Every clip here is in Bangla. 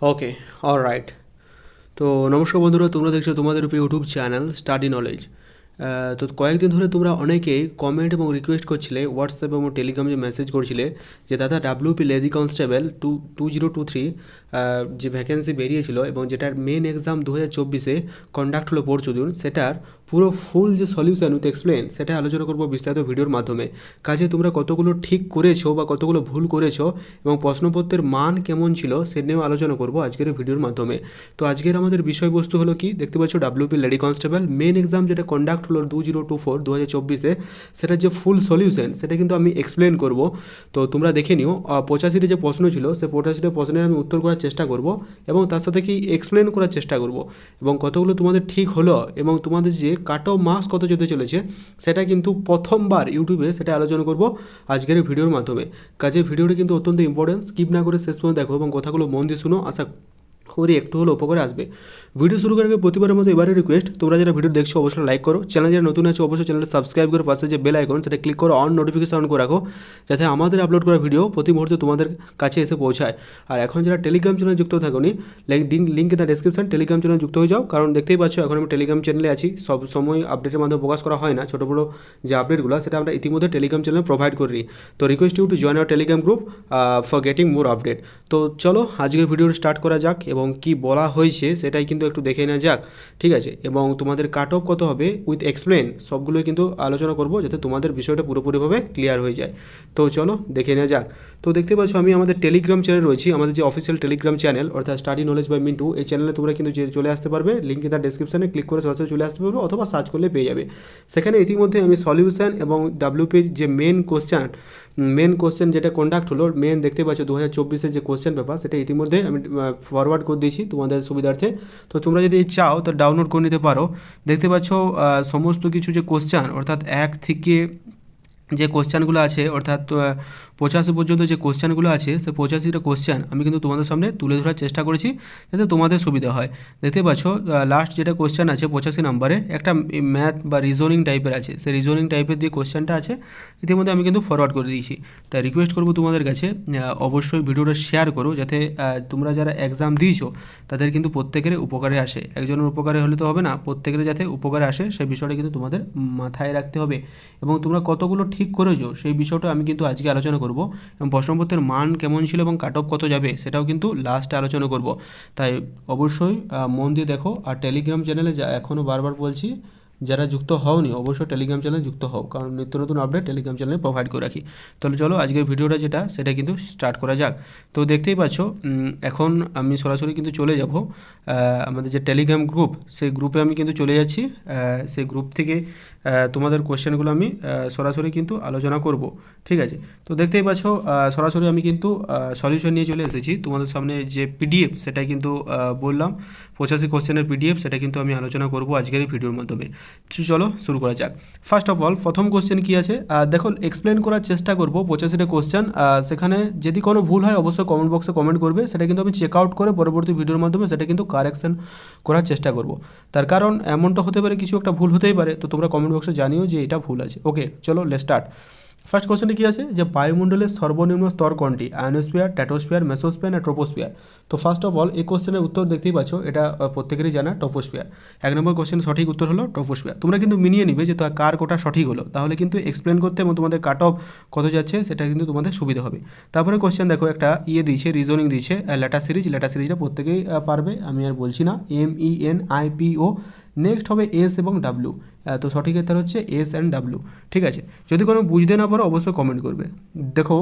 ওকে অল রাইট তো নমস্কার বন্ধুরা তোমরা দেখছ তোমাদের ইউটিউব চ্যানেল স্টাডি নলেজ তো কয়েকদিন ধরে তোমরা অনেকেই কমেন্ট এবং রিকোয়েস্ট করছিলে হোয়াটসঅ্যাপ এবং টেলিগ্রামে মেসেজ করছিলে যে, দাদা WP lady constable two two zero two three যে ভ্যাকেন্সি বেরিয়েছিল এবং যেটার মেন এক্সাম দু হাজার চব্বিশে কন্ডাক্ট হলো পরশু দিন, সেটার পুরো ফুল যে সলিউশন উইথ এক্সপ্লেন সেটা আলোচনা করব বিস্তারিত ভিডিওর মাধ্যমে। কাজে তোমরা কতগুলো ঠিক করেছ বা কতগুলো ভুল করেছ এবং প্রশ্নপত্রের মান কেমন ছিল, সে নিয়েও আলোচনা করব আজকের ভিডিওর মাধ্যমে। তো আজকের আমাদের বিষয়বস্তু হলো কি? দেখতে পাচ্ছ WP lady constable main exam যেটা কন্ডাক্ট হলো দু জিরো টু ফোর দু হাজার চব্বিশে সেটার যে ফুল সলিউশন সেটা কিন্তু আমি এক্সপ্লেন করব। তো তোমরা দেখে নিও পঁচাশিটি যে প্রশ্ন ছিল, সে পঁচাশিটা প্রশ্নের আমি উত্তর করার চেষ্টা করব এবং তার সাথে কি এক্সপ্লেন করার চেষ্টা করব এবং কতগুলো তোমাদের ঠিক হলো এবং তোমাদের যে কাট অফ মার্কস কত যেতে চলেছে, সেটা কিন্তু প্রথমবার ইউটিউবে সেটা আলোচনা করব আজকের ভিডিওর মাধ্যমে। কাজে ভিডিওটি কিন্তু অত্যন্ত ইম্পর্টেন্ট স্কিপ না করে শেষ পর্যন্ত দেখো এবং কথাগুলো মন দিয়ে শুনো। আশা করি একটু হলো উপকারে আসবে। ভিডিও শুরু করার আগে প্রতিবারের মতো এবারে রিকোয়েস্ট তোমরা যারা ভিডিও দেখছ অবশ্যই লাইক করো। চ্যানেল যারা নতুন আছে, অবশ্যই চ্যানেলটা সাবস্ক্রাইব করে পাশে যে বেল আইকন সেটা ক্লিক করো অন নোটিফিকেশন অন করে রাখো, যাতে আমাদের আপলোড করা ভিডিও প্রতি মুহূর্তে তোমাদের কাছে এসে পৌঁছায়। আর এখন যারা টেলিগ্রাম চ্যানেলে যুক্ত থাকোনি link in the description Telegram চ্যানেলে যুক্ত হয়ে যাও। কারণ দেখতেই পাচ্ছ, এখন আমি টেলিগ্রাম চ্যানেলে আছি। সব সময় আপডেটের মাধ্যমে প্রকাশ করা হয় না। ছোটো বড়ো যে আপডেটগুলো সেটা আমরা ইতিমধ্যে টেলিগ্রাম চ্যানেলে প্রোভাইড করি তো request you to join our Telegram group for getting more update তো চলো, আজকের ভিডিওটা স্টার্ট করা যাক এবং কি বলা হয়েছে সেটাই কিন্তু একটু দেখে নেওয়া যাক, ঠিক আছে? এবং তোমাদের কাট অফ কত হবে? উইথ এক্সপ্লেন সবগুলোই কিন্তু আলোচনা করব যাতে তোমাদের বিষয়টা পুরোপুরিভাবে ক্লিয়ার হয়ে যায়। তো চলো দেখে নেওয়া যাক। তো দেখতে পাচ্ছ আমি আমাদের টেলিগ্রাম চ্যানেল রয়েছি, আমাদের যে অফিসিয়াল টেলিগ্রাম চ্যানেল অর্থাৎ স্টাডি নলেজ বাই মিন্টু এই চ্যানেলে তোমরা কিন্তু চলে আসতে পারবে লিঙ্ক দ্য ডিসক্রিপশনে ক্লিক করে সরাসরি চলে আসতে পারবে অথবা সার্চ করলে পেয়ে যাবে। সেখানে ইতিমধ্যে আমি সলিউশন এবং ডাব্লিউপির যে মেন কোশ্চেন মেন কোশ্চেন যেটা কন্ডাক্ট হলো মেন দেখতে পাচ্ছ দু হাজার যে কোশ্চেন পেপার সেটা ইতিমধ্যে আমি ফরওয়ার্ড দিয়েছি তোমাদের সুবিধার্থে। তো তোমরা যদি চাও, তো ডাউনলোড করে নিতে পারো। দেখতে পাচ্ছ সমস্ত কিছু যে কোশ্চান অর্থাৎ এক থেকে যে কোশ্চানগুলো আছে, অর্থাৎ পঁচাশি পর্যন্ত যে কোশ্চেনগুলো আছে, সে পঁচাশিটা কোশ্চেন আমি কিন্তু তোমাদের সামনে তুলে ধরার চেষ্টা করেছি যাতে তোমাদের সুবিধা হয়। দেখতে পাচ্ছ লাস্ট যেটা কোশ্চেন আছে পঁচাশি নম্বরে একটা ম্যাথ বা রিজনিং টাইপের আছে। সেই রিজনিং টাইপের যে কোশ্চেনটা আছে, ইতিমধ্যে আমি কিন্তু ফরওয়ার্ড করে দিয়েছি। তাই রিকোয়েস্ট করব তোমাদের কাছে অবশ্যই ভিডিওটা শেয়ার করো যাতে তোমরা যারা এক্সাম দিয়েছ, তাদের কিন্তু প্রত্যেকের উপকারে আসে। একজনের উপকারে হলে তো হবে না, প্রত্যেকের যাতে উপকারে আসে, সেই বিষয়টা কিন্তু তোমাদের মাথায় রাখতে হবে। এবং তোমরা কতগুলো ঠিক করেছ, সেই বিষয়টা আমি কিন্তু আজকে আলোচনা করব এবং প্রশ্নপত্রের মান কেমন ছিল এবং কাট অফ কত যাবে সেটাও কিন্তু লাস্টে আলোচনা করব। তাই অবশ্যই মন দিয়ে দেখো আর টেলিগ্রাম চ্যানেলে যা এখনও বারবার বলছি, যারা যুক্ত হওনি, অবশ্যই টেলিগ্রাম চ্যানেলে যুক্ত হও, কারণ নিত্য নতুন আপডেট টেলিগ্রাম চ্যানেলে প্রোভাইড করে রাখি। তাহলে চলো আজকের ভিডিওটা যেটা, সেটা কিন্তু স্টার্ট করা যাক। তো দেখতেই পাচ্ছ এখন আমি সরাসরি কিন্তু চলে যাব আমাদের যে টেলিগ্রাম গ্রুপ সেই গ্রুপে আমি কিন্তু চলে যাচ্ছি সেই গ্রুপ থেকে তোমাদের কোশ্চেনগুলো আমি সরাসরি কিন্তু আলোচনা করব, ঠিক আছে? তো দেখতেই পাচ্ছ সরাসরি আমি কিন্তু সলিউশন নিয়ে চলে এসেছি। তোমাদের সামনে যে পিডিএফ সেটা কিন্তু বললাম, পঁচাশি কোশ্চেনের পিডিএফ সেটা কিন্তু আমি আলোচনা করব আজকের এই ভিডিওর মাধ্যমে। চলো, শুরু করা যাক। ফার্স্ট অফ অল প্রথম কোশ্চেন কী আছে? দেখো এক্সপ্লেন করার চেষ্টা করব পঁচাশিটা কোশ্চেন সেখানে যদি কোনো ভুল হয়, অবশ্যই কমেন্ট বক্সে কমেন্ট করবে। সেটা কিন্তু আমি চেক আউট করে পরবর্তী ভিডিওর মাধ্যমে সেটা কিন্তু কারেকশন করার চেষ্টা করব। তার কারণ, এমনটা হতে পারে, কিছু একটা ভুল হতেই পারে। তো তোমরা কমেন্ট বক্সে জানিও যে এটা ভুল আছে। ওকে চলো লে স্টার্ট ফার্স্ট কোশ্চেনটি কী আছে? যে বায়ুমণ্ডলের সর্বনিম্ন স্তর কোনটি? আয়নোস্ফিয়ার ট্যাটোস্ফিয়ার মেসোস্ফিয়ার না ট্রোপোস্ফিয়ার তো ফার্স্ট অফ অল এই কোশ্চেনের উত্তর দেখতেই পাচ্ছ, এটা প্রত্যেকেরই জানা ট্রোপোস্ফিয়ার এক নম্বর কোশ্চেন সঠিক উত্তর হলো ট্রোপোস্ফিয়ার তোমরা কিন্তু মিনিয়ে নিবে যে তা কার কোটা সঠিক হলো। তাহলে কিন্তু এক্সপ্লেন করতে এবং তোমাদের কাট অফ কত যাচ্ছে, সেটা কিন্তু তোমাদের সুবিধা হবে। তারপরে কোশ্চেন দেখো, একটা ইয়ে দিয়েছে রিজনিং দিয়েছে লেটার সিরিজ লেটার সিরিজটা প্রত্যেকেই পারবে, আমি আর বলছি না। M E N I P O next হবে এস এবং ডাব্লিউ তো সঠিক উত্তর হচ্ছে এস অ্যান্ড ডাব্লিউ ঠিক আছে? যদি কোনো বুঝতে না পারো, অবশ্যই কমেন্ট করবে। দেখো,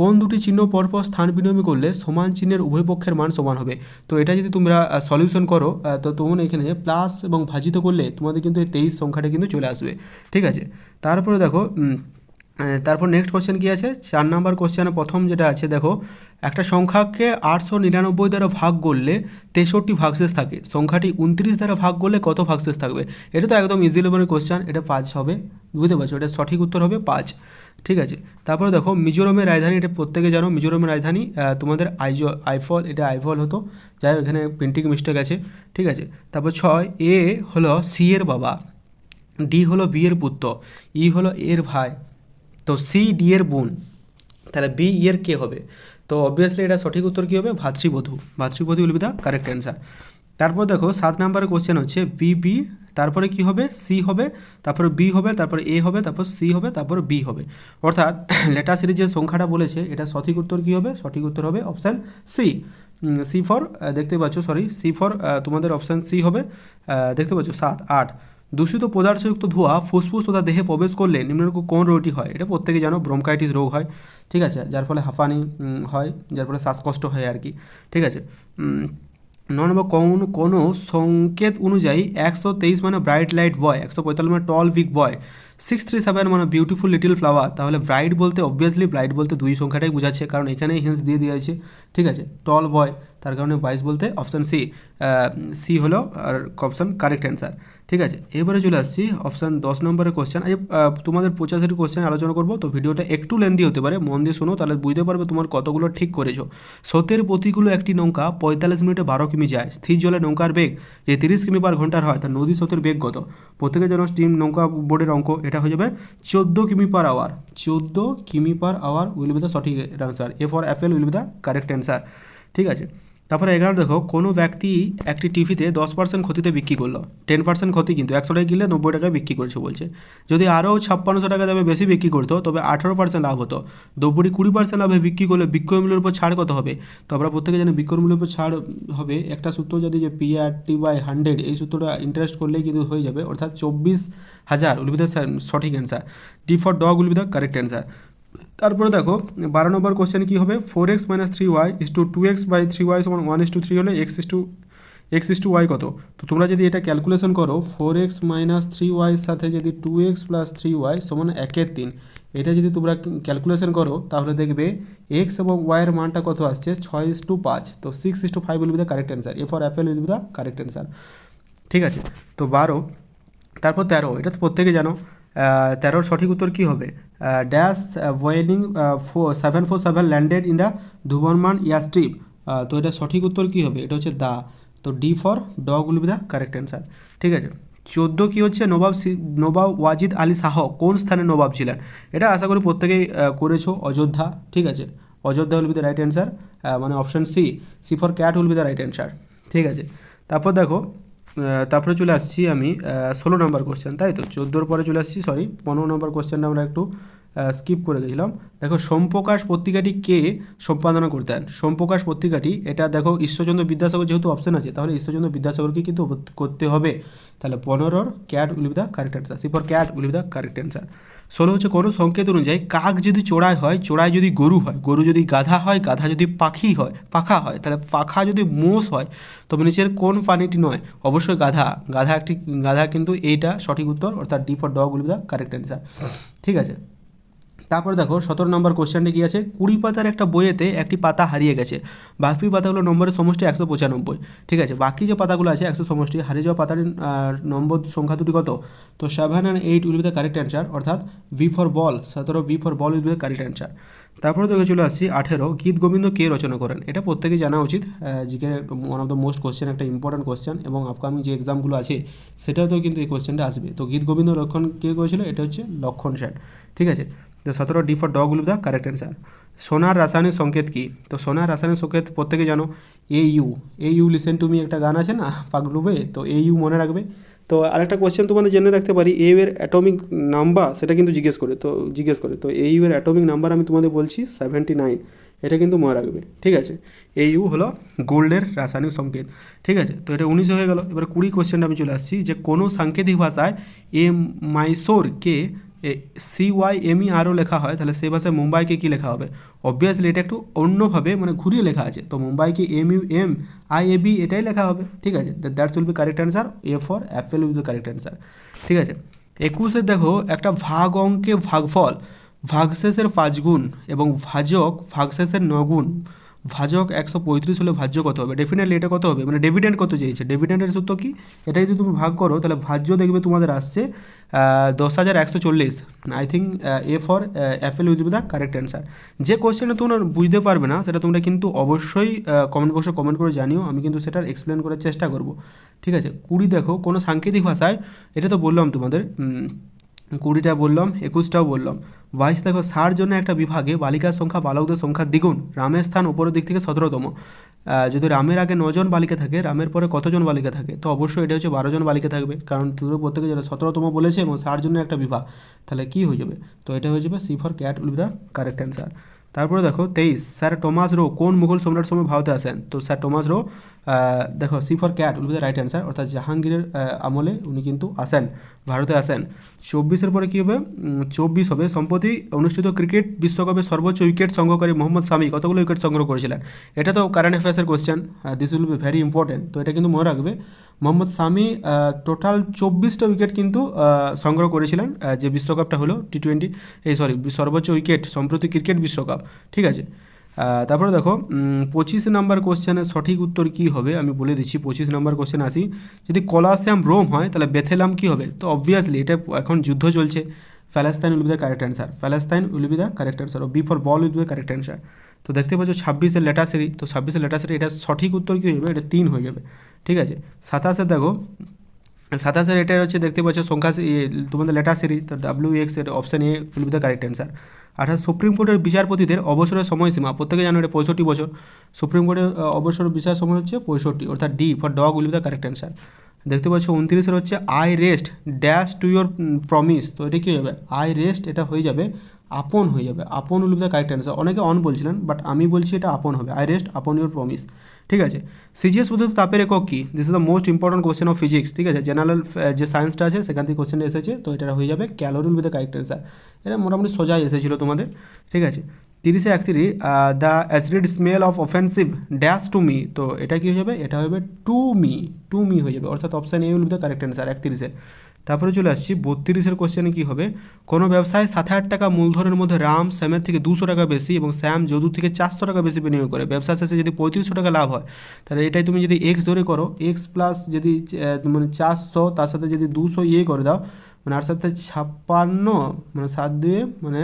কোন দুটি চিহ্ন পরপর স্থান বিনিময় করলে সমান চিহ্নের উভয় পক্ষের মান সমান হবে? তো এটা যদি তোমরা সলিউশন করো তো তোমরা এখানে প্লাস এবং ভাজিত করলে তোমাদের কিন্তু এই তেইশ সংখ্যাটা কিন্তু চলে আসবে। ঠিক আছে? তারপরে দেখো তারপর নেক্সট কোশ্চেন কী আছে? চার নাম্বার কোশ্চেনে প্রথম যেটা আছে, দেখো, একটা সংখ্যাকে আটশো নিরানব্বই দ্বারা ভাগ করলে তেষট্টি ভাগশেষ থাকে। সংখ্যাটি উনত্রিশ দ্বারা ভাগ করলে কত ভাগশেষ থাকবে? এটা তো একদম ইজি লেভেলের কোশ্চেন এটা পাঁচ হবে। বুঝতে পারছ? এটা সঠিক উত্তর হবে পাঁচ। ঠিক আছে? তারপরে দেখো, মিজোরামের রাজধানী, এটা প্রত্যেকে জানো, মিজোরামের রাজধানী তোমাদের আইজো, আইফল, এটা আইফল হতো। যাই এখানে প্রিন্টিং মিস্টেক আছে। ঠিক আছে? তারপর ছয়, এ হলো সি এর বাবা, ডি হলো বি এর পুত্র, ই হলো এর ভাই। তো সি ডি এর বোন তাহলে বি ইয়ের কে হবে? তো অবভিয়াসলি এটা সঠিক উত্তর কী হবে? ভাতৃবধূ। ভাতৃবধূ will be the correct answer তারপর দেখো, সাত নাম্বারের কোশ্চেন হচ্ছে বি বি তারপরে কি হবে? সি হবে, তারপরে বি হবে, তারপরে এ হবে, তারপর সি হবে, তারপর বি হবে। অর্থাৎ লেটার সিরিজ যে সংখ্যাটা বলেছে, এটা সঠিক উত্তর কী হবে? সঠিক উত্তর হবে অপশান সি সি ফর দেখতে পাচ্ছ সরি সি ফর তোমাদের অপশান সি হবে দেখতে পাচ্ছ, সাত, আট। দূষিত পদার্থযুক্ত ধোঁয়া, ফুসফুস তথা দেহে প্রবেশ করলে নিম্নরূপ কোন রোগটি হয়? এটা প্রত্যেকে জানো, ব্রোমকাইটিস রোগ হয়, ঠিক আছে? যার ফলে হাঁফানি হয়, যার ফলে শ্বাসকষ্ট হয় আর কি, ঠিক আছে? ন নম্বর, কোন, কোনো সংকেত অনুযায়ী একশো তেইশ মানে ব্রাইট লাইট বয় একশো পঁয়তাল্লিশ মানে tall big boy six three seven মানে বিউটিফুল লিটিল ফ্লাওয়ার তাহলে ব্রাইট বলতে অবভিয়াসলি ব্রাইট বলতে দুই সংখ্যাটাই বোঝাচ্ছে, কারণ এখানেই হিন্স দিয়ে দেওয়া আছে ঠিক আছে? টল বয় তার কারণে বাইশ বলতে অপশান সি সি হলো, আর অপশান কারেক্ট অ্যান্সার ঠিক আছে? এবারে চলে আসছি অপশান দশ নম্বরের কোশ্চেন আজ তোমাদের পঁচাশিটি কোশ্চেন আলোচনা করব। তো ভিডিওটা একটু লেন্দি হতে পারে, মন দিয়ে শোনো, তাহলে বুঝতে পারবে তোমার কতগুলো ঠিক করেছ। স্রোতের প্রতিগুলো একটি নৌকা পঁয়তাল্লিশ মিনিটে বারো কিমি যায়। স্থির জলে নৌকার বেগ যে তিরিশ কিমি পার ঘণ্টার হয়, তার নদী স্রোতের বেগ কত? প্রত্যেকের জন্য স্টিম নৌকা বোর্ডের অঙ্ক, এটা হয়ে যাবে চোদ্দ কিমি পার আওয়ার চোদ্দ কিমি per hour will be the সঠিক answer A for apple will be the correct answer ঠিক আছে? তারপরে এগারো দেখো, কোনো ব্যক্তি একটি টিভিতে দশ পার্সেন্ট ক্ষতিতে বিক্রি করল। টেন পার্সেন্ট ক্ষতি কিন্তু, একশো টাকা কিনলে নব্বই টাকায় বিক্রি করছে বলছে। যদি আরও ছাপ্পান্নশো টাকা দামে বেশি বিক্রি করতো, তবে আঠারো পার্সেন্ট লাভ হতো। নব্বই কুড়ি পার্সেন্ট লাভে বিক্রি করলে বিক্রয় মূল্যের উপর ছাড় কত হবে? তো আমরা প্রত্যেকে জানি বিক্রয় মূল্যের উপর ছাড় হবে। একটা সূত্র যদি যে P R T by hundred এই সূত্রটা ইন্টারেস্ট করলেই কিন্তু হয়ে যাবে। অর্থাৎ চব্বিশ হাজার উইল বি সঠিক answer D for dog will correct answer তারপরে দেখো, বারো নম্বর কোশ্চেন কী হবে? Four X minus three Y is to two X by three Y সমান ওয়ান ইস টু থ্রি হলে X is to X is to Y কত? তো তোমরা যদি এটা ক্যালকুলেশন করো ফোর এক্স মাইনাস থ্রি ওয়াইয়ের সাথে যদি two X plus three Y সমান একের তিন, এটা যদি তোমরা ক্যালকুলেশন করো, তাহলে দেখবে এক্স এবং ওয়াইয়ের মানটা কত আসছে? ছয় ইস টু পাঁচ, তো six is to five will be the correct answer A for apple will be the correct answer ঠিক আছে? তো বারো, তারপর তেরো, এটা তো প্রত্যেকে জানো। তেরোর সঠিক উত্তর কী হবে? Dash ওয়েনিং four seven four seven landed in the ধুবনমান ইয়াস্ট্রিপ তো এটা সঠিক উত্তর কী হবে? এটা হচ্ছে দা। তো D for dog will be the correct answer ঠিক আছে? চোদ্দ কী হচ্ছে? নবাব নবাব ওয়াজিদ আলী শাহ কোন স্থানে নবাব ছিলেন? এটা আশা করি প্রত্যেকেই করেছ, অযোধ্যা। ঠিক আছে? Ayodhya will be the right answer মানে option C C for cat will be the right answer ঠিক আছে? তারপর দেখো তারপরে চলে আসছি আমি ষোলো নম্বর কোশ্চেন তাই তো? চোদ্দোর পরে চলে আসছি সরি পনেরো নম্বর কোশ্চেনটা আমরা একটু স্কিপ করে গেছিলাম। দেখো, সোমপ্রকাশ পত্রিকাটি কে সম্পাদনা করতেন সোমপ্রকাশ পত্রিকাটি, এটা দেখো, ঈশ্বরচন্দ্র বিদ্যাসাগর যেহেতু অপশন আছে, তাহলে ঈশ্বরচন্দ্র বিদ্যাসাগরকে কিন্তু করতে হবে। তাহলে পনেরোর cat will be the correct answer C cat will be the correct answer ষোলো হচ্ছে কোনো সংকেত অনুযায়ী কাক যদি চোড়ায় হয় চোড়ায় যদি গরু হয়, গরু যদি গাধা হয়, গাধা যদি পাখি হয়, পাখা হয়, তাহলে পাখা যদি মোষ হয়, তবে নিচের কোন প্রাণীটি নয়? অবশ্যই গাধা। গাধা একটি গাধা কিন্তু এইটা সঠিক উত্তর, অর্থাৎ D for dog will the correct answer ঠিক আছে? তারপর দেখো, সতেরো নম্বর কোশ্চেনটি কী আছে কুড়ি পাতার একটা বইয়েতে একটি পাতা হারিয়ে গেছে। বাকি পাতাগুলো নম্বরের সমষ্টি একশো পঁচানব্বই। ঠিক আছে, বাকি যে পাতাগুলো আছে একশো সমষ্টি, হারিয়ে যাওয়া পাতার নম্বর সংখ্যা দুটি কত? তো seven and eight will be the correct answer অর্থাৎ বি ফর বল সতেরো B for ball will be the correct answer তারপরে তোকে চলে আসছি আঠেরো, গীত গোবিন্দ কে রচনা করেন? এটা প্রত্যেকেই জানা উচিত GK one of the most question একটা ইম্পর্ট্যান্ট কোশ্চেন এবং আপকামিং যে এক্সামগুলো আছে, সেটাতেও কিন্তু এই কোশ্চেনটা আসবে। তো গীত গোবিন্দ লক্ষণ কে করেছিল? এটা হচ্ছে লক্ষণ স্যার ঠিক আছে তো সতেরো D for dog will the correct answer. সোনার রাসায়নিক সংকেত কি? তো সোনার রাসায়নিক সংকেত প্রত্যেকে জানো A U A U listen to me একটা গান আছে না পাগলুবে তো এ ইউ মনে রাখবে। তো আরেকটা কোয়েশ্চেন তোমাদের জেনে রাখতে পারি এ এর অ্যাটমিক নাম্বার সেটা কিন্তু জিজ্ঞেস করে, তো জিজ্ঞেস করে, তো এ ইউ এর অ্যাটমিক নাম্বার আমি তোমাদের বলছি সেভেন্টি নাইন এটা কিন্তু মনে রাখবে, ঠিক আছে? এই ইউ হলো গোল্ডের রাসায়নিক সংকেত, ঠিক আছে? তো এটা উনিশে হয়ে গেল, এবার কুড়ি কোশ্চেনটা আমি চলে আসছি, যে কোনো সাংকেতিক ভাষায় এ মাইসোরকে সি ওয়াই এম ই আরও লেখা হয়, তাহলে সেই ভাষায় মুম্বাইকে কী লেখা হবে? অবভিয়াসলি এটা একটু অন্যভাবে মানে ঘুরিয়ে লেখা আছে। তো মুম্বাইকে M U M I A B এটাই লেখা হবে, ঠিক আছে? That's will be correct answer A for apple will be correct answer ঠিক আছে? একুশে দেখো, একটা ভাগ অঙ্কে ভাগফল, ভাগশেষের পাঁচ গুণ এবং ভাজক ভাগশেষের নগুণ ভাজক একশো পঁয়ত্রিশ হলে ভাজ্য কত হবে? ডেফিনেটলি এটা কত হবে? মানে ডেভিডেন্ট কত চেয়েছে ডেভিডেন্টের সূত্র কি? এটা যদি তুমি ভাগ করো, তাহলে ভাজ্য দেখবে তোমাদের আসছে দশ হাজার একশো চল্লিশ। I think A for apple with the correct answer যে কোয়েশ্চেনটা তোমরা বুঝতে পারবে না, সেটা তোমরা কিন্তু অবশ্যই কমেন্ট বক্সে কমেন্ট করে জানিও, আমি কিন্তু সেটার এক্সপ্লেন করার চেষ্টা করব। ঠিক আছে? কুড়ি দেখো, কোনো সাংকেতিক ভাষায়, এটা তো বললাম তোমাদের কুড়িটা বললাম, একুশটাও বললাম। বাইশ দেখো, ষাট জন্য একটা বিভাগে বালিকার সংখ্যা, বালকদের সংখ্যা দ্বিগুণ। রামের স্থান উপরের দিক থেকে সতেরোতম। যদি রামের আগে নজন বালিকা থাকে, রামের পরে কতজন বালিকা থাকে? তো অবশ্যই এটা হচ্ছে বারো জন বালিকা থাকবে। কারণ দুটো প্রত্যেকে যেটা সতেরোতম বলেছে এবং ষাট জন্য একটা বিভাগ, তাহলে কি হয়ে যাবে? তো এটা হয়ে যাবে C for cat will be the correct answer তারপরে দেখো, তেইশ। স্যার টমাস রো কোন মুঘল সম্রাট সময় ভারতে আসেন? তো স্যার টমাস রো দেখো C for cat will be the right answer অর্থাৎ জাহাঙ্গীরের আমলে উনি কিন্তু আসেন ভারতে আসেন চব্বিশের পরে কী হবে? চব্বিশ হবে। সম্প্রতি অনুষ্ঠিত ক্রিকেট বিশ্বকাপে সর্বোচ্চ উইকেট সংগ্রহকারী মোহাম্মদ শামি কতগুলো উইকেট সংগ্রহ করেছিলেন? এটা তো current অ্যাফেয়ার্সের question this will be very important তো এটা কিন্তু মনে রাখবে, মোহাম্মদ শামি টোটাল চব্বিশটা উইকেট কিন্তু সংগ্রহ করেছিলেন যে বিশ্বকাপটা হলো টি টোয়েন্টি এই সরি সর্বোচ্চ উইকেট সম্প্রতি ক্রিকেট বিশ্বকাপ। ঠিক আছে? তারপরে দেখো পঁচিশ নাম্বার কোশ্চেনের সঠিক উত্তর কী হবে? আমি বলে দিচ্ছি, পঁচিশ নাম্বার কোশ্চেন আসি। যদি কলাসিয়াম রোম হয়, তাহলে বেথেলাম কী হবে? তো অবভিয়াসলি এটা এখন যুদ্ধ চলছে। Palestine will be correct answer Palestine will be the correct answer B for ball will the correct answer তো দেখতে পাচ্ছ ছাব্বিশের লেটাসেরি তো ছাব্বিশের লেটাসেরি এটা সঠিক উত্তর কী যাবে? এটা তিন হয়ে যাবে। ঠিক আছে? সাতাশে দেখো সাতাশের এটা হচ্ছে দেখতে পাচ্ছ সংখ্যা তোমাদের লেটার সিরিজ তো ডাব্লিউ এক্সের option A will be the correct answer অর্থাৎ সুপ্রিম কোর্টের বিচারপতিদের অবসরের সময়সীমা, প্রত্যেকে জানো এটা পঁয়ষট্টি বছর, সুপ্রিম কোর্টের অবসর বিচার সময় হচ্ছে পঁয়ষট্টি, অর্থাৎ D for dog will be the correct answer দেখতে পাচ্ছ উনত্রিশের হচ্ছে I rest dash to your promise তো এটা কী হবে আই রেস্ট এটা হয়ে যাবে আপন হয়ে যাবে। Upon will be the correct answer অনেকে অন বলছিলেন বাট আমি বলছি এটা আপন হবে। I rest upon your promise ঠিক আছে? সিজিএস পদ্ধতি তাপের একক কী? This is the most important question of physics ঠিক আছে? জেনারেল যে সায়েন্সটা আছে, সেখান থেকে কোশ্চেন এসেছে, তো এটা হয়ে যাবে calorie will be the correct answer এটা মোটামুটি সোজাই এসেছিল তোমাদের। ঠিক আছে? তিরিশে একত্রিশ the acid smell of offensive dash to me তো এটা কী হয়ে যাবে? এটা হবে টু মি টু মি হয়ে যাবে। অর্থাৎ option A will be the correct answer একত্রিশে তারপরে চলে আসছি, বত্রিশের কোশ্চেনে কী হবে? কোনো ব্যবসায় সাত হাজার টাকা মূলধনের মধ্যে রাম শ্যামের থেকে দুশো টাকা বেশি এবং শ্যাম যদু থেকে চারশো টাকা বেশি বিনিয়োগ করে। ব্যবসা শেষে যদি পঁয়ত্রিশশো টাকা লাভ হয়, তাহলে এটাই তুমি যদি এক্স ধরে করো এক্স প্লাস যদি মানে চারশো, তার সাথে যদি দুশো ইয়ে করে দাও মানে আর সাথে ছাপ্পান্ন মানে সাত দুয়ে মানে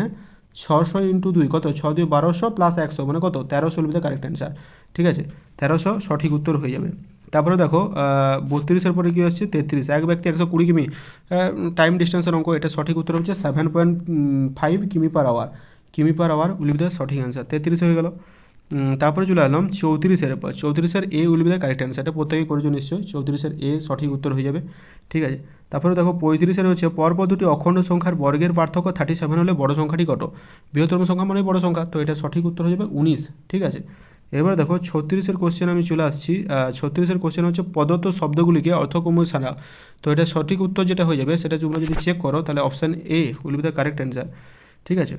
ছশো ইন্টু দুই, কত? ছ দুই বারোশো প্লাস একশো মানে কত? তেরোশো হল কারেক্ট অ্যান্সার ঠিক আছে? তেরোশো সঠিক উত্তর হয়ে যাবে। তারপরে দেখো বত্রিশের পরে কী হচ্ছে তেত্রিশ। এক ব্যক্তি একশো কুড়ি কিমি। টাইম ডিস্টেন্সের অঙ্ক, এটা সঠিক উত্তর হচ্ছে seven point five km per hour km per hour will be the সঠিক অ্যান্সার তেত্রিশ হয়ে গেল। তারপরে চলে এলাম চৌত্রিশের পর। চৌত্রিশের A will be the correct answer এটা প্রত্যেকেই করেছ নিশ্চয়ই। চৌত্রিশের এ সঠিক উত্তর হয়ে যাবে। ঠিক আছে? তারপরে দেখো পঁয়ত্রিশের হচ্ছে পরপর দুটি অখণ্ড সংখ্যার বর্গের পার্থক্য থার্টি সেভেন হলে বড় সংখ্যাটি কত? বৃহত্তম সংখ্যা মানে বড় সংখ্যা। তো এটা সঠিক উত্তর হয়ে যাবে উনিশ। ঠিক আছে? এবার দেখো ছত্রিশের কোশ্চেন আমি চলে আসছি। ছত্রিশের কোশ্চেন হচ্ছে প্রদত্ত শব্দগুলিকে অর্থকমূল সারা। তো এটা সঠিক উত্তর যেটা হয়ে যাবে, সেটা তোমরা যদি চেক করো, তাহলে option A will be the correct answer ঠিক আছে?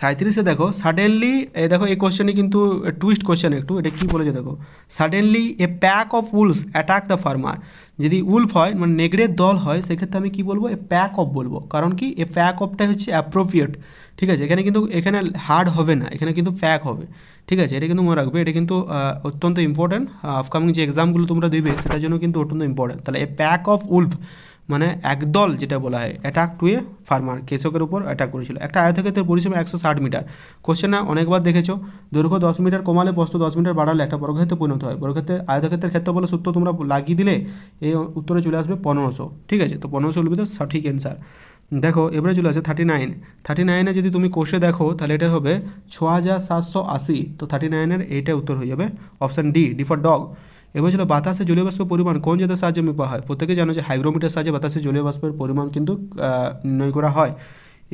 সাঁত্রিশে দেখো সাডেনলি এ দেখো এই কোশ্চেনে কিন্তু টুইস্ট কোশ্চেন একটু, এটা কী বলেছে দেখো? Suddenly a pack of wolves attack the farmer যদি উলফ হয় মানে নেগড়ের দল হয়, সেক্ষেত্রে আমি কি বলব? এ প্যাক অফ বলব। কারণ কি? এ প্যাক অফটাই হচ্ছে অ্যাপ্রোপ্রিয়েট ঠিক আছে? এখানে কিন্তু, এখানে হার্ড হবে না, এখানে কিন্তু প্যাক হবে। ঠিক আছে? এটা কিন্তু মনে রাখবে, এটা কিন্তু অত্যন্ত ইম্পর্ট্যান্ট আপকামিং যে এক্সামগুলো তোমরা দেবে, সেটার জন্য কিন্তু অত্যন্ত ইম্পর্ট্যান্ট তাহলে এ প্যাক অফ উলফ মানে একদল যেটা বলা হয় অ্যাটাক টু এ ফার্মার কৃষকের উপর অ্যাটাক করেছিল। একটা আয়তক্ষেত্রের পরিসীমা একশো ষাট মিটার। কোশ্চেন অনেকবার দেখেছ, দৈর্ঘ্য দশ মিটার কমালে বস্তু দশ মিটার বাড়ালে একটা বর্গক্ষেত্রে পরিণত হয়। বর্গক্ষেত্রে, আয়তক্ষেত্রের ক্ষেত্রে বলে সূত্র তোমরা লাগিয়ে দিলে এই উত্তরে চলে আসবে পনেরোশো। ঠিক আছে? তো পনেরোশো হলবে তো সঠিক অ্যান্সার দেখো, এবারে চলে আসে থার্টি নাইন থার্টি নাইনে যদি তুমি কোষে দেখো, তাহলে এটা হবে ছ হাজার সাতশো আশি। তো থার্টি নাইনের এইটা উত্তর হয়ে যাবে। Option D D for dog এবার ছিল বাতাসে জলীয় বাষ্পের পরিমাণ কোন জাতের সাহায্যে মেপা হয়? প্রত্যেকে জানো যে হাইগ্রোমিটার সাহায্যে বাতাসে জলীয় বাষ্পের পরিমাণ কিন্তু নির্ণয় করা হয়।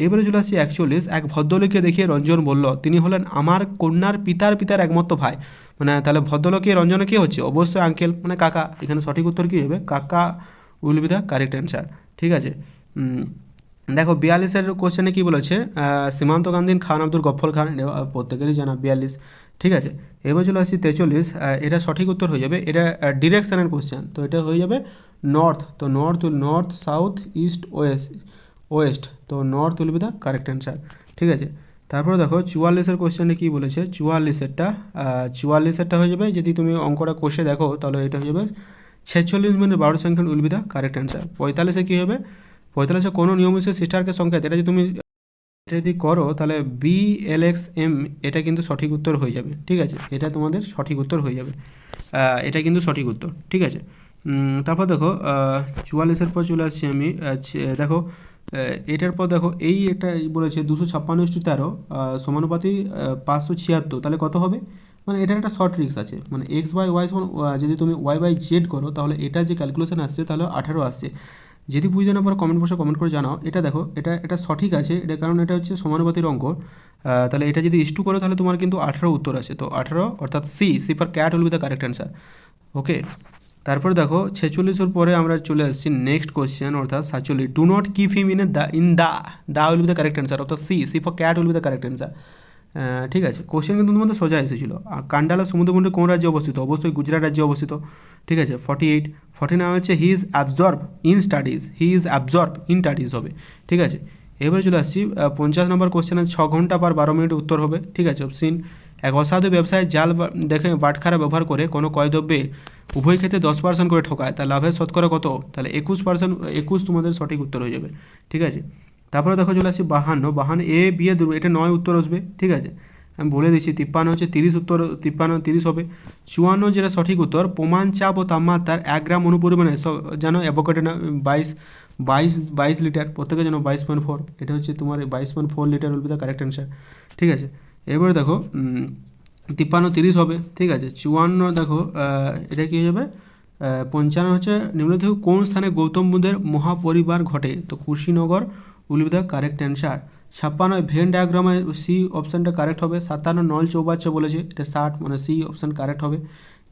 এবারে চলে আসছি একচল্লিশ। এক ভদ্রলোককে দেখিয়ে রঞ্জন বলল, তিনি হলেন আমার কন্যার পিতার পিতার একমাত্র ভাই। মানে তাহলে ভদ্রলোকে, রঞ্জনে কী হচ্ছে? অবশ্যই আঙ্কেল মানে কাকা। এখানে সঠিক উত্তর কী হবে? কাকা will be the correct answer ঠিক আছে? দেখো, বিয়াল্লিশের কোশ্চেনে কী বলেছে? সীমান্ত গান্ধীন খান আব্দুল গফর খান। প্রত্যেকেরই জানা বিয়াল্লিশ। ঠিক আছে? এবার চলে আসছি তেচল্লিশ এটা সঠিক উত্তর হয়ে যাবে, এটা ডিরেকশানের কোশ্চেন তো এটা হয়ে যাবে নর্থ তো north north south east west west তো north will be the correct answer ঠিক আছে? তারপরে দেখো চুয়াল্লিশের কোশ্চেনে কী বলেছে? চুয়াল্লিশেরটা চুয়াল্লিশেরটা হয়ে যাবে, যদি তুমি অঙ্কটা কষে দেখো, তাহলে এটা হয়ে যাবে ছেচল্লিশ মিনিট বারো সংখ্যা will be the correct answer পঁয়তাল্লিশে কী হবে? পঁয়তাল্লিশে কোনো নিয়মিত সিস্টারকে সংখ্যা এটা যদি তুমি যদি করো, তাহলে বি এল এক্স এম এটা কিন্তু সঠিক উত্তর হয়ে যাবে, ঠিক আছে? এটা তোমাদের সঠিক উত্তর হয়ে যাবে। এটা কিন্তু সঠিক উত্তর, ঠিক আছে? তারপর দেখো চুয়াল্লিশের পর চলে আসছি আমি দেখো এটার পর দেখো, এই একটা বলেছে, দুশো ছাপ্পান্ন ইস্টু তেরো সমানুপাতি পাঁচশো ছিয়াত্তর, তাহলে কত হবে? মানে এটার একটা শর্ট ট্রিক্স আছে মানে এক্স বাই ওয়াই সমান যদি তুমি ওয়াই বাই জেড করো, তাহলে এটা যে ক্যালকুলেশন আসছে, তাহলে আঠারো আসছে। যদি বুঝতে না পারো কমেন্ট বক্সে কমেন্ট করে জানাও। এটা দেখো, এটা এটা সঠিক আছে, এটা কারণ এটা হচ্ছে সমানুপাতির অঙ্ক। তাহলে এটা যদি ইস্টু করো, তাহলে তোমার কিন্তু আঠারো উত্তর আছে। তো আঠারো অর্থাৎ C C for cat will be the correct answer okay তারপর দেখো ছেচল্লিশের পরে আমরা চলে আসছি নেক্সট কোয়েশ্চেন অর্থাৎ সাতচল্লিশ। Do not keep him in a the in the the will be the correct answer অর্থাৎ C C for cat will be the correct answer ঠিক আছে। কোশ্চেন কিন্তু তোমাদের সোজা এসেছিল। আর কান্ডালা সমুদ্রকুণ্ডে কোন রাজ্যে অবস্থিত? অবশ্যই গুজরাট রাজ্যে অবস্থিত। ঠিক আছে ফর্টি এইট ফর্টি নাইন হচ্ছে he is absorb in studies he is absorb in studies হবে। ঠিক আছে, এবারে চলে আসছি পঞ্চাশ নম্বর কোশ্চেনে ছ ঘণ্টা পার বারো মিনিট উত্তর হবে। ঠিক আছে অপশন এক, অসাধু ব্যবসায় জাল দেখে বাটখারা ব্যবহার করে কোনো কয়দ্রব্যে উভয় ক্ষেত্রে দশ পার্সেন্ট করে ঠকায় তার লাভের শতকরা কত? তাহলে একুশ পার্সেন্ট একুশ তোমাদের সঠিক উত্তর হয়ে যাবে। ঠিক আছে তারপরে দেখো চলে আসছি বাহান্ন। বাহান্ন এ বিয়ে দু এটা নয় উত্তর আসবে, ঠিক আছে? আমি বলে দিচ্ছি, তিপ্পান্ন হচ্ছে তিরিশ উত্তর, তিপ্পান্ন, তিরিশ হবে। চুয়ান্ন যেটা সঠিক উত্তর, প্রমাণ চাপ ও তাপমাত্রার এক গ্রাম অনুপরিমাণে, সব অ্যাভোকেটে না, বাইশ বাইশ বাইশ লিটার প্রত্যেকে যেন বাইশ পয়েন্ট ফোর এটা হচ্ছে তোমার বাইশ point four litre will be correct answer ঠিক আছে? এবারে দেখো তিপ্পান্ন, তিরিশ হবে, ঠিক আছে? চুয়ান্ন দেখো এটা কী হয়ে যাবে? পঞ্চান্ন হচ্ছে নিম্ন নিম্নলিখিত কোন স্থানে গৌতম বুদ্ধের মহাপরিবার ঘটে? তো Kushinagar will be the correct answer ছাপ্পান্ন ভেন ডায়াগ্রামে সি অপশানটা কারেক্ট হবে। সাতান্ন নল চৌবাচ্চা বলেছে। এটা ষাট মানে সি অপশান কারেক্ট হবে।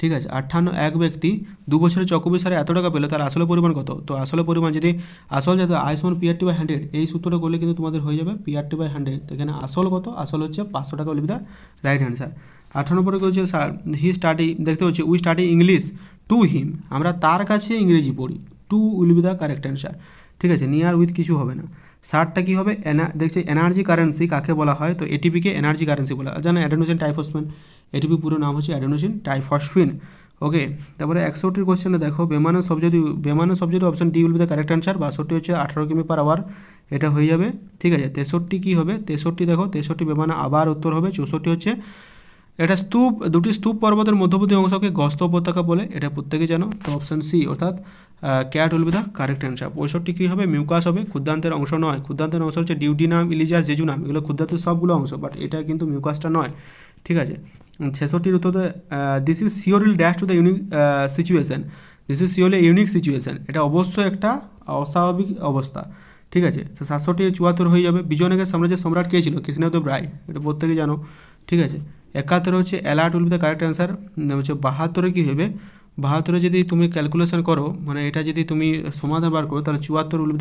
ঠিক আছে? আটান্ন এক ব্যক্তি দু বছরের চক্রবৃদ্ধি সারে এত টাকা পেল, তার আসলে পরিমাণ কত? তো আসলে পরিমাণ যদি আসল যাতে আয়ুষ্মান পিআরটি বাই হান্ড্রেড এই সূত্রটা করলে কিন্তু তোমাদের হয়ে যাবে পিআরটি বাই হান্ড্রেড তো এখানে আসল কত? আসল হচ্ছে পাঁচশো টাকা will be the right answer আঠান্ন পরে কি হচ্ছে হি স্টাডি দেখতে হচ্ছে we study English to him আমরা তার কাছে ইংরেজি পড়ি। To will be the correct answer ঠিক আছে? নিয়ার উইথ কিছু হবে না। ষাটটা কী হবে? এনা দেখছি এনার্জি কারেন্সি কাকে বলা হয়? তো এটিপিকে এনার্জি কারেন্সি বলা হয়। জানো অ্যাডেনোসিন টাইফসফিন এটিপি পুরো নাম হচ্ছে অ্যাডেনোসিন টাইফসফিন ওকে তারপরে একষট্টির কোশ্চেনে দেখো, বেমানো subject বেমানো subject option D will be the correct answer বাষট্টি হচ্ছে আঠারো কিমি পার আওয়ার এটা হয়ে যাবে, ঠিক আছে? তেষট্টি কী হবে? তেষট্টি দেখো, তেষট্টি বেমানা আবার উত্তর হবে, চৌষট্টি হচ্ছে এটা স্তূপ, দুটি স্তূপ পর্বতের মধ্যবর্তী অংশকে গস্ত উপত্যকা বলে, এটা প্রত্যেকে জানো, তো অপশান সি অর্থাৎ cat will be the correct answer পঁয়ষট্টি কী হবে? মিউকাস হবে, ক্ষুদ্রান্তের অংশ নয়। ক্ষুদ্রান্তের অংশ হচ্ছে ডিউটি নাম, ইলিজাস, জেজু নাম। এগুলো ক্ষুদ্রান্তের সবগুলো অংশ বাট এটা কিন্তু মিউকাসটা নয়। ঠিক আছে? ছেষট্টির উত্তর this is surely dash to the unique situation this is surely unique situation এটা অবশ্যই একটা অস্বাভাবিক অবস্থা। ঠিক আছে? সাতষট্টি চুয়াত্তর হয়ে যাবে। বিজয়নগর সাম্রাজ্যের সম্রাট কে ছিল? কৃষ্ণদেব রায় এটা প্রত্যেকে জানো। ঠিক আছে? একাত্তর হচ্ছে alert will be the correct answer হচ্ছে বাহাত্তরে কী হবে? বাহাত্তরে যদি তুমি ক্যালকুলেশন করো মানে এটা যদি তুমি সমাধান বার করো, তাহলে চুয়াত্তর উইল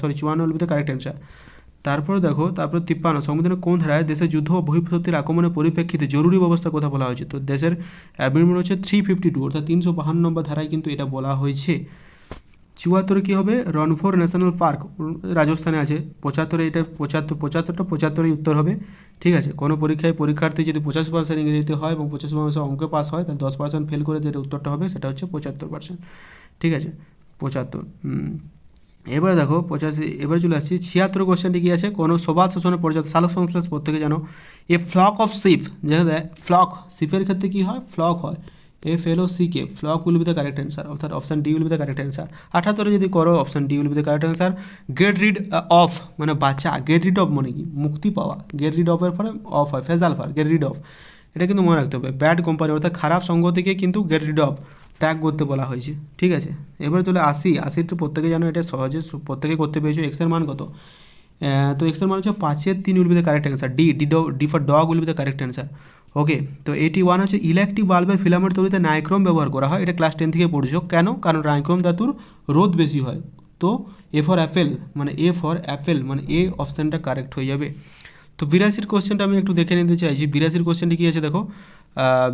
সরি চুয়ান্ন দ্য কারেক্ট অ্যান্সার তারপর দেখো, তারপর তিপ্পান্ন সংবিধানের কোন ধারায় দেশের যুদ্ধ ও বহিঃশক্তির আক্রমণের পরিপ্রেক্ষিতে জরুরি ব্যবস্থার কথা বলা হয়েছে? তো দেশের অ্যামেন্ডমেন্ট হচ্ছে থ্রি ফিফটি টু অর্থাৎ তিনশো বাহান্ন নম্বর ধারায় কিন্তু এটা বলা হয়েছে। চুয়াত্তরে কী হবে? রনফোর ন্যাশনাল পার্ক রাজস্থানে আছে। পঁচাত্তরে এটা পঁচাত্তর, পঁচাত্তরটা পঁচাত্তরই উত্তর হবে। ঠিক আছে? কোনো পরীক্ষায় পরীক্ষার্থী যদি পঁচাশ পার্সেন্ট ইংরেজিতে হয় এবং পঁচাশ পার্সেন্ট অঙ্কে পাস হয়, তাহলে দশ পার্সেন্ট ফেল করে যেটা উত্তরটা হবে, সেটা হচ্ছে পঁচাত্তর পার্সেন্ট ঠিক আছে? পঁচাত্তর এবার দেখো, পঁচাশি, এবার চলে আসছি। ছিয়াত্তর কোশ্চেনটি কী আছে? কোনো সবাদ শোষণের পর্যাপ্ত সালোক সংশ্লেষ প্রত্যেকে জানো? এ ফ্লক অফ শিপ যেটা ফ্লক শিপের ক্ষেত্রে কী হয়? ফ্লক হয়। F L O C K flock will be the correct answer অর্থাৎ option D will be the correct answer আঠাত্তরে যদি করো option D will be the correct answer get rid of মানে বাঁচা গেট রিড অফ মানে কি? মুক্তি পাওয়া। গেট রিড অফের ফলে অফ হয়, ফেজাল ফার গেট রিড অফ এটা কিন্তু মনে রাখতে হবে। ব্যাড কোম্পানি অর্থাৎ খারাপ সঙ্গ থেকে কিন্তু গেট রিড অফ ত্যাগ করতে বলা হয়েছে। ঠিক আছে? এবারে চলে আশি। আশির তো প্রত্যেকে জানো, এটা সহজে প্রত্যেকে করতে পেরেছ। এক্সের মান কত? তো এক্সের মান হচ্ছে পাঁচের তিন will be the correct answer D D D for dog will be the correct answer okay তো এটি ওয়ান হচ্ছে ইলেকট্রিক বাল্বের ফিলামেন্ট তৈরিতে নাইক্রোম ব্যবহার করা হয়। এটা ক্লাস টেন থেকে পড়েছো। কেন? কারণ নাইক্রোম ধাতুর রোদ বেশি হয়। তো এ ফর অ্যাপেল মানে এ ফর অ্যাপেল মানে এ অপশানটা কারেক্ট হয়ে যাবে। তো বিরাশির কোশ্চেনটা আমি একটু দেখে নিতে চাইছি। বিরাশির কোশ্চেনটি কী আছে দেখো?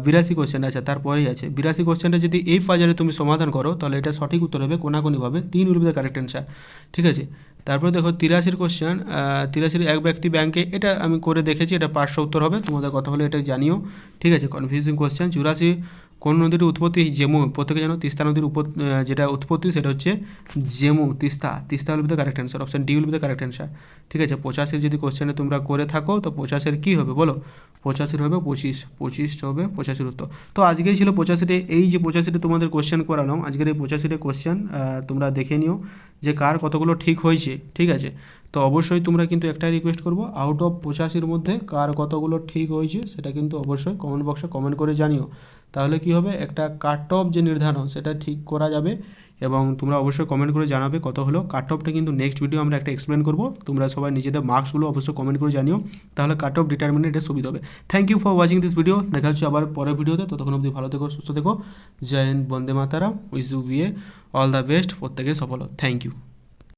বিরাশি কোশ্চেন আছে, তারপরেই আছে। বিরাশি কোশ্চেনটা যদি এই ফাজারে তুমি সমাধান করো, তাহলে এটা সঠিক উত্তর হবে কোনাকুনিভাবে। তিন উইল কারেক্ট অ্যান্সার ঠিক আছে? তারপরে দেখো তিরাশির কোশ্চেন তিরাশির এক ব্যক্তি ব্যাংকে এটা আমি করে দেখেছি, এটা পাঁচশো উত্তর হবে, তোমাদের কথা হলে এটা জানিও, ঠিক আছে কনফিউজিং কোশ্চেন চুরাশি কোন নদীর উৎপত্তি জেমু? প্রত্যেকে জানো, তিস্তা নদীর উপ যেটা উৎপত্তি সেটা হচ্ছে Zemu, Teesta. Teesta will be correct answer option D will be correct answer ঠিক আছে, পঁচাশির যদি কোশ্চেনে তোমরা করে থাকো, তো পঁচাশের কী হবে বলো? পঁচাশির হবে পঁচিশ পঁচিশটা হবে পঁচাশির উত্তর। তো আজকেই ছিল পঁচাশিতে এই যে পঁচাশিতে তোমাদের কোশ্চেন করালাম, আজকের এই পঁচাশিতে কোশ্চেন তোমরা দেখে নিও যে কার কতগুলো ঠিক হয়েছে, ঠিক আছে? তো অবশ্যই তোমরা কিন্তু একটাই রিকোয়েস্ট করব আউট অফ পঁচাশির মধ্যে কার কতগুলো ঠিক হয়েছে সেটা কিন্তু অবশ্যই কমেন্ট বক্সে কমেন্ট করে জানিও। তাহলে কি হবে? একটা কাট অফ যে নির্ধারণ, সেটা ঠিক করা যাবে এবং তোমরা অবশ্যই কমেন্ট করে জানাবে কত হলো। কাট অফটা কিন্তু নেক্সট ভিডিও আমরা একটা এক্সপ্লেন করব। তোমরা সবাই নিজেদের মার্কসগুলো অবশ্যই কমেন্ট করে জানিও। তাহলে কাট অফ ডিটারমিনেট এটা সুবিধা হবে। Thank you for watching this video দেখা হচ্ছে আবার পরের ভিডিওতে ততক্ষণ অবধি ভালো থেকো, সুস্থ থেকো। জয় হিন্দ, বন্দে মাতারা উইস ইউ বিয়ে অল দ্য বেস্ট প্রত্যেকে সফল থ্যাংক ইউ